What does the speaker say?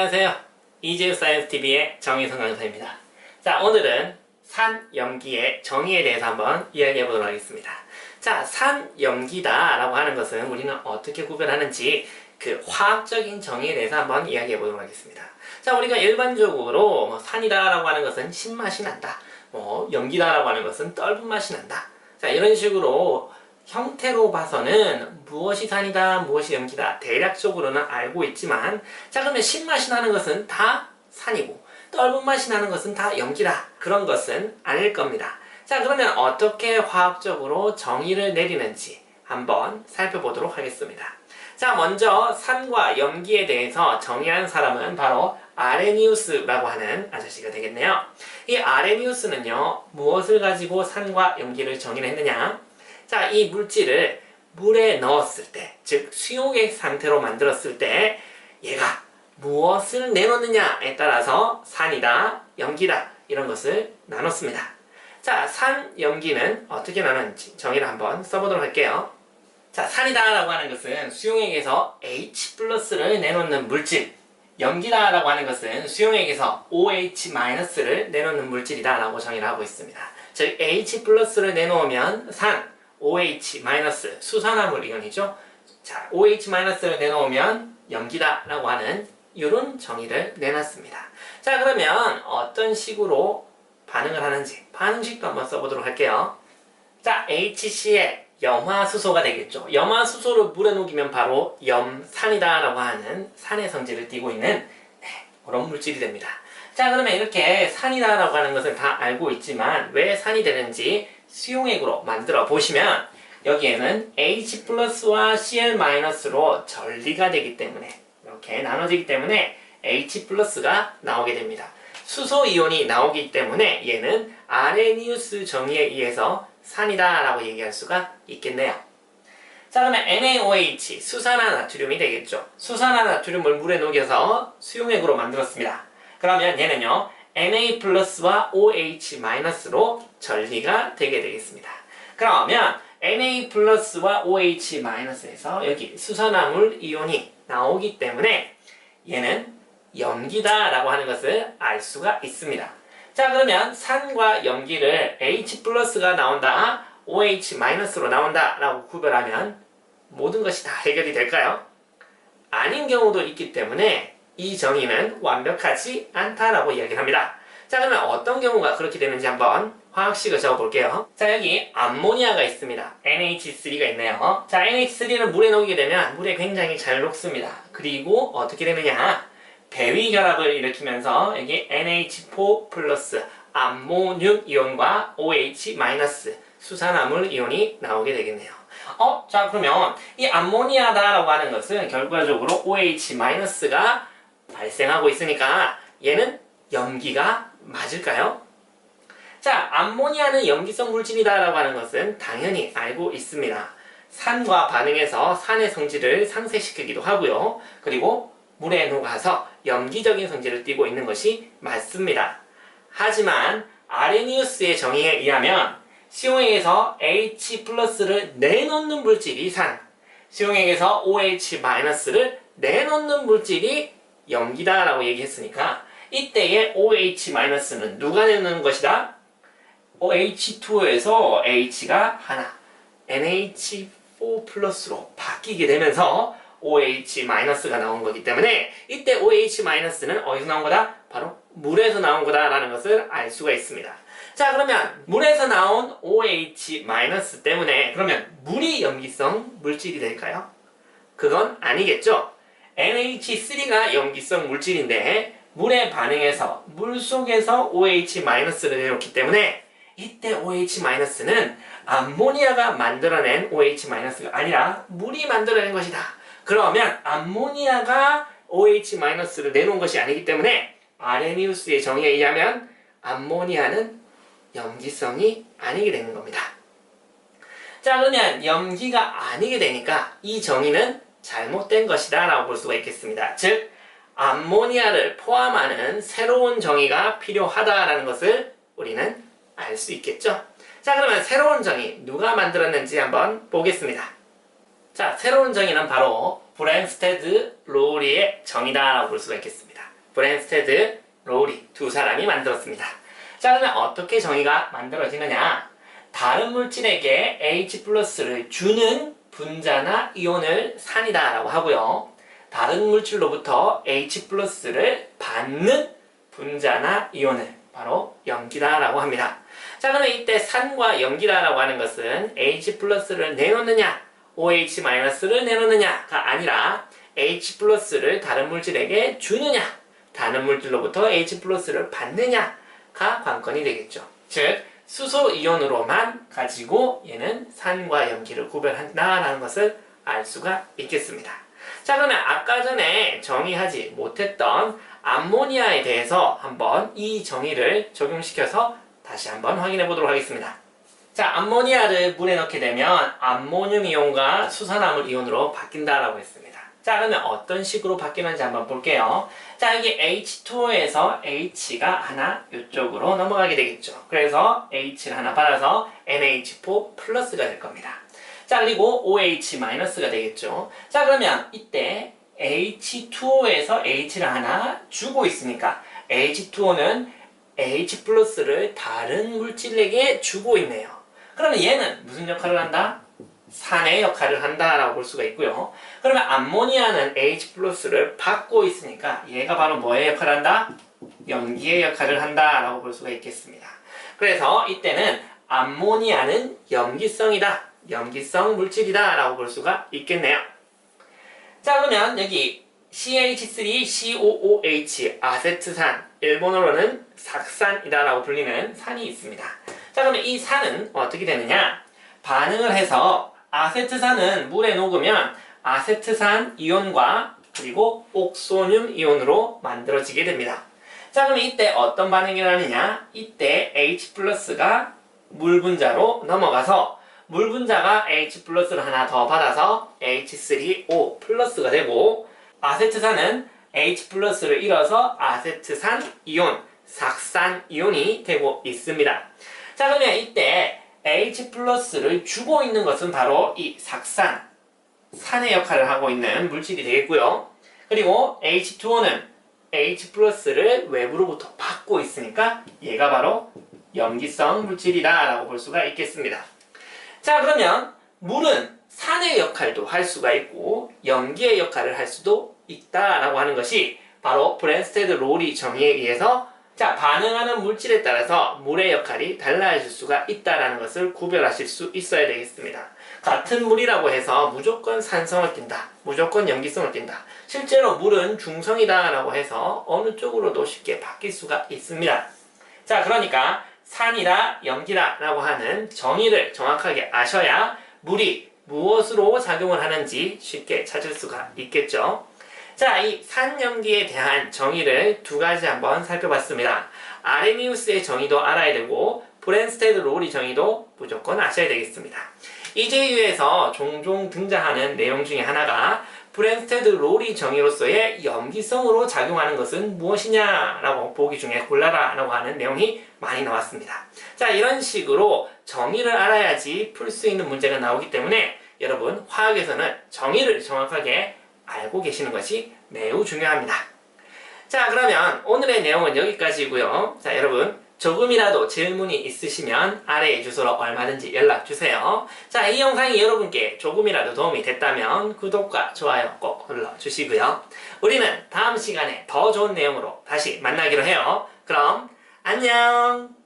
안녕하세요. 이재우 사이언스 TV의 정희성 강사입니다. 자, 오늘은 산 염기의 정의에 대해서 한번 이야기해 보도록 하겠습니다. 자, 산 염기다 라고 하는 것은 우리는 어떻게 구별하는지 그 화학적인 정의에 대해서 한번 이야기해 보도록 하겠습니다. 자, 우리가 일반적으로 뭐 산이다 라고 하는 것은 신맛이 난다. 뭐 염기다 라고 하는 것은 떫은 맛이 난다. 자, 이런 식으로 형태로 봐서는 무엇이 산이다, 무엇이 염기다 대략적으로는 알고 있지만 자 그러면 신맛이 나는 것은 다 산이고 떫은 맛이 나는 것은 다 염기다 그런 것은 아닐 겁니다. 자 그러면 어떻게 화학적으로 정의를 내리는지 한번 살펴보도록 하겠습니다. 자 먼저 산과 염기에 대해서 정의한 사람은 바로 아레니우스라고 하는 아저씨가 되겠네요. 이 아레니우스는요 무엇을 가지고 산과 염기를 정의를 했느냐 자, 이 물질을 물에 넣었을 때, 즉 수용액 상태로 만들었을 때 얘가 무엇을 내놓느냐에 따라서 산이다, 염기다 이런 것을 나눴습니다. 자, 산, 염기는 어떻게 나누는지 정의를 한번 써보도록 할게요. 자, 산이다 라고 하는 것은 수용액에서 H 플러스를 내놓는 물질, 염기다 라고 하는 것은 수용액에서 OH-를 내놓는 물질이다 라고 정의를 하고 있습니다. 즉 H 플러스를 내놓으면 산, OH 수산화물 이온이죠. 자, OH 마이너스를 내놓으면 염기다라고 하는 이런 정의를 내놨습니다. 자, 그러면 어떤 식으로 반응을 하는지 반응식도 한번 써보도록 할게요. 자, HCl 염화수소가 되겠죠. 염화수소를 물에 녹이면 바로 염산이다라고 하는 산의 성질을 띠고 있는 네, 그런 물질이 됩니다. 자, 그러면 이렇게 산이다 라고 하는 것을 다 알고 있지만 왜 산이 되는지 수용액으로 만들어 보시면 여기에는 H 플러스와 Cl 마이너스로 전리가 되기 때문에 이렇게 나눠지기 때문에 H 플러스가 나오게 됩니다. 수소 이온이 나오기 때문에 얘는 아레니우스 정의에 의해서 산이다 라고 얘기할 수가 있겠네요. 자 그러면 NaOH 수산화 나트륨이 되겠죠. 수산화 나트륨을 물에 녹여서 수용액으로 만들었습니다. 그러면 얘는요 Na 플러스와 OH 마이너스로 전리가 되게 되겠습니다. 그러면 Na 플러스와 OH 마이너스에서 여기 수산화물 이온이 나오기 때문에 얘는 염기다 라고 하는 것을 알 수가 있습니다. 자 그러면 산과 염기를 H 플러스가 나온다, OH 마이너스로 나온다 라고 구별하면 모든 것이 다 해결이 될까요? 아닌 경우도 있기 때문에 이 정의는 완벽하지 않다라고 이야기합니다. 자 그러면 어떤 경우가 그렇게 되는지 한번 화학식을 적어볼게요. 자 여기 암모니아가 있습니다. NH3가 있네요. 자 NH3를 물에 녹이게 되면 물에 굉장히 잘 녹습니다. 그리고 어떻게 되느냐 배위 결합을 일으키면서 여기 NH4 플러스 암모늄 이온과 OH 수산화물 이온이 나오게 되겠네요. 어? 자 그러면 이 암모니아다라고 하는 것은 결과적으로 OH 마이너스가 발생하고 있으니까 얘는 염기가 맞을까요? 자, 암모니아는 염기성 물질이다라고 하는 것은 당연히 알고 있습니다. 산과 반응해서 산의 성질을 상쇄시키기도 하고요. 그리고 물에 녹아서 염기적인 성질을 띠고 있는 것이 맞습니다. 하지만 아레니우스의 정의에 의하면 수용액에서 H 플러스를 내놓는 물질이 산, 수용액에서 OH 마이너스를 내놓는 물질이 염기다라고 얘기했으니까 이때의 OH-는 누가 내는 것이다? OH2에서 H가 하나 NH4 플러스로 바뀌게 되면서 OH-가 나온 거기 때문에 이때 OH-는 어디서 나온 거다? 바로 물에서 나온 거다라는 것을 알 수가 있습니다. 자 그러면 물에서 나온 OH- 때문에 그러면 물이 염기성 물질이 될까요? 그건 아니겠죠? NH3가 염기성 물질인데 물에 반응해서 물 속에서 OH-를 내놓기 때문에 이때 OH-는 암모니아가 만들어낸 OH-가 아니라 물이 만들어낸 것이다. 그러면 암모니아가 OH-를 내놓은 것이 아니기 때문에 아레니우스의 정의에 의하면 암모니아는 염기성이 아니게 되는 겁니다. 자 그러면 염기가 아니게 되니까 이 정의는 잘못된 것이다 라고 볼 수가 있겠습니다. 즉 암모니아를 포함하는 새로운 정의가 필요하다라는 것을 우리는 알 수 있겠죠. 자 그러면 새로운 정의 누가 만들었는지 한번 보겠습니다. 자 새로운 정의는 바로 브랜스테드 로우리의 정의다 라고 볼 수가 있겠습니다. 브랜스테드 로우리 두 사람이 만들었습니다. 자 그러면 어떻게 정의가 만들어지느냐? 다른 물질에게 H 플러스를 주는 분자나 이온을 산이다 라고 하고요. 다른 물질로부터 H 플러스를 받는 분자나 이온을 바로 염기다 라고 합니다. 자, 그러면 이때 산과 염기다 라고 하는 것은 H 플러스를 내놓느냐, OH 마이너스를 내놓느냐가 아니라 H 플러스를 다른 물질에게 주느냐, 다른 물질로부터 H 플러스를 받느냐가 관건이 되겠죠. 즉, 수소 이온으로만 가지고 얘는 산과 염기를 구별한다라는 것을 알 수가 있겠습니다. 자, 그러면 아까 전에 정의하지 못했던 암모니아에 대해서 한번 이 정의를 적용시켜서 다시 한번 확인해 보도록 하겠습니다. 자, 암모니아를 물에 넣게 되면 암모늄 이온과 수산화물 이온으로 바뀐다라고 했습니다. 자, 그러면 어떤 식으로 바뀌는지 한번 볼게요. 자, 여기 H2O에서 H가 하나 이쪽으로 넘어가게 되겠죠. 그래서 H를 하나 받아서 NH4 플러스가 될 겁니다. 자, 그리고 OH 마이너스가 되겠죠. 자, 그러면 이때 H2O에서 H를 하나 주고 있으니까 H2O는 H 플러스를 다른 물질에게 주고 있네요. 그러면 얘는 무슨 역할을 한다? 산의 역할을 한다라고 볼 수가 있고요. 그러면 암모니아는 H 플러스를 받고 있으니까 얘가 바로 뭐의 역할을 한다? 염기의 역할을 한다라고 볼 수가 있겠습니다. 그래서 이때는 암모니아는 염기성이다. 염기성 물질이다 라고 볼 수가 있겠네요. 자 그러면 여기 CH3COOH 아세트산 일본어로는 삭산이다 라고 불리는 산이 있습니다. 자 그러면 이 산은 어떻게 되느냐? 반응을 해서 아세트산은 물에 녹으면 아세트산 이온과 그리고 옥소늄 이온으로 만들어지게 됩니다. 자 그럼 이때 어떤 반응이 일어나느냐? 이때 H 플러스가 물 분자로 넘어가서 물 분자가 H 플러스를 하나 더 받아서 H3O 플러스가 되고 아세트산은 H 플러스를 잃어서 아세트산 이온, 삭산 이온이 되고 있습니다. 자 그러면 이때 H 플러스를 주고 있는 것은 바로 이 삭산, 산의 역할을 하고 있는 물질이 되겠고요. 그리고 H2O는 H 플러스를 외부로부터 받고 있으니까 얘가 바로 염기성 물질이다 라고 볼 수가 있겠습니다. 자 그러면 물은 산의 역할도 할 수가 있고 염기의 역할을 할 수도 있다라고 하는 것이 바로 브랜스테드 로리 정의에 의해서 자 반응하는 물질에 따라서 물의 역할이 달라질 수가 있다라는 것을 구별하실 수 있어야 되겠습니다. 같은 물이라고 해서 무조건 산성을 띈다, 무조건 염기성을 띈다. 실제로 물은 중성이다 라고 해서 어느 쪽으로도 쉽게 바뀔 수가 있습니다. 자 그러니까 산이라 염기라라고 하는 정의를 정확하게 아셔야 물이 무엇으로 작용을 하는지 쉽게 찾을 수가 있겠죠. 자, 이 산염기에 대한 정의를 두 가지 한번 살펴봤습니다. 아레니우스의 정의도 알아야 되고 브랜스테드 롤이 정의도 무조건 아셔야 되겠습니다. 이제유에서 종종 등장하는 내용 중에 하나가 브랜스테드 롤이 정의로서의 염기성으로 작용하는 것은 무엇이냐라고 보기 중에 골라라라고 하는 내용이 많이 나왔습니다. 자, 이런 식으로 정의를 알아야지 풀 수 있는 문제가 나오기 때문에 여러분 화학에서는 정의를 정확하게 알고 계시는 것이 매우 중요합니다. 자, 그러면 오늘의 내용은 여기까지고요. 자, 여러분 조금이라도 질문이 있으시면 아래의 주소로 얼마든지 연락 주세요. 자, 이 영상이 여러분께 조금이라도 도움이 됐다면 구독과 좋아요 꼭 눌러 주시고요. 우리는 다음 시간에 더 좋은 내용으로 다시 만나기로 해요. 그럼 안녕!